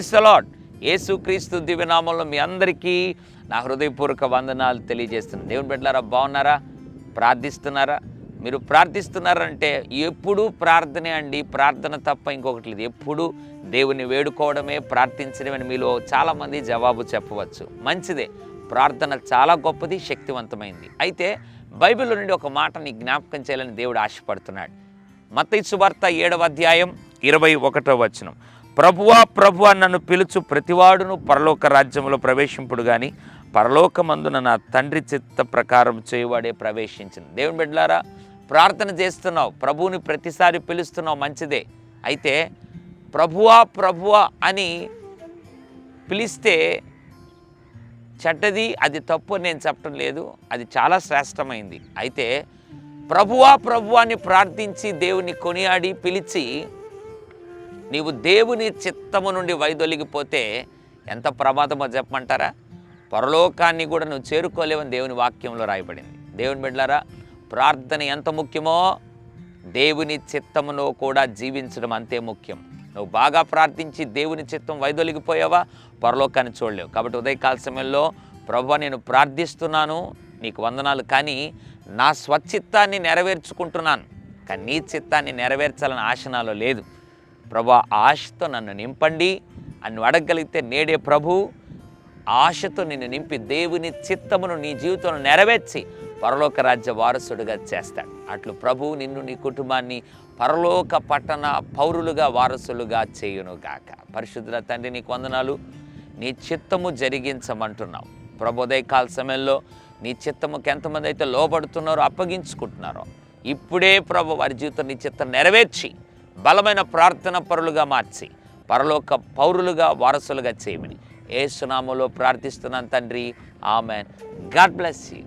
Price అలాడ్ యేసుక్రీస్తు దివ్యనామంలో మీ అందరికీ నా హృదయపూర్వక వందనాలు తెలియజేస్తున్నాను. దేవుని బిడ్డలారా బాగున్నారా? ప్రార్థిస్తున్నారా? మీరు ప్రార్థిస్తున్నారంటే ఎప్పుడూ ప్రార్థనే అండి. ప్రార్థన తప్ప ఇంకొకటి లేదు. ఎప్పుడు దేవుని వేడుకోవడమే ప్రార్థించడమే అని మీలో చాలామంది జవాబు చెప్పవచ్చు. మంచిదే. ప్రార్థన చాలా గొప్పది శక్తివంతమైంది. అయితే బైబిల్ నుండి ఒక మాటని జ్ఞాపకం చేయాలని దేవుడు ఆశపడుతున్నాడు. మత్తయి సువార్త ఏడవ అధ్యాయం ఇరవై ఒకటో వచనం. ప్రభువా ప్రభువా నన్ను పిలుచు ప్రతివాడును పరలోక రాజ్యంలో ప్రవేశింపుడు కానీ పరలోకమందున నా తండ్రి చిత్త ప్రకారం చేయవాడే ప్రవేశించింది. దేవుని బిడ్డలారా ప్రార్థన చేస్తున్నావు ప్రభువుని ప్రతిసారి పిలుస్తున్నావు మంచిదే. అయితే ప్రభువా ప్రభువా అని పిలిస్తే చెడ్డది అది తప్పు నేను చెప్పడం లేదు అది చాలా శ్రేష్టమైంది. అయితే ప్రభువా ప్రభువాని ప్రార్థించి దేవుని కొనియాడి పిలిచి నీవు దేవుని చిత్తము నుండి వైదొలిగిపోతే ఎంత ప్రమాదమో చెప్పమంటారా? పరలోకాన్ని కూడా నువ్వు చేరుకోలేవని దేవుని వాక్యంలో రాయబడింది. దేవుని బిడ్డలారా ప్రార్థన ఎంత ముఖ్యమో దేవుని చిత్తములో కూడా జీవించడం అంతే ముఖ్యం. నువ్వు బాగా ప్రార్థించి దేవుని చిత్తం వైదొలిగిపోయావా? పరలోకాన్ని చూడలేవు. కాబట్టి ఉదయకాల సమయంలో ప్రభు నేను ప్రార్థిస్తున్నాను నీకు వందనాలు కానీ నా స్వచిత్తాన్ని నెరవేర్చుకుంటున్నాను. కానీ నీ చిత్తాన్ని నెరవేర్చాలని ఆశనాలో లేదు. ప్రభు ఆశతో నన్ను నింపండి. అని అడగగలిగితే నేడే ప్రభు ఆశతో నిన్ను నింపి దేవుని చిత్తమును నీ జీవితంలో నెరవేర్చి పరలోక రాజ్య వారసుడుగా చేస్తాడు. అట్లు ప్రభు నిన్ను నీ కుటుంబాన్ని పరలోక పట్టణ పౌరులుగా వారసులుగా చేయునుగాక పరిశుద్ధుల తండ్రి నీకు వందనాలు. నీ చిత్తము జరిగించమంటున్నావు ప్రభోదయ కాల సమయంలో నీ చిత్తముకి ఎంతమంది అయితే లోబడుతున్నారో అప్పగించుకుంటున్నారో ఇప్పుడే ప్రభు వారి జీవితం నీ చిత్తం నెరవేర్చి బలమైన ప్రార్థన పరులుగా మార్చి పరలోక పౌరులుగా వారసులుగా చేయమని ఏ సునామలో ప్రార్థిస్తున్నాను తండ్రి. ఆమెన్. God bless you.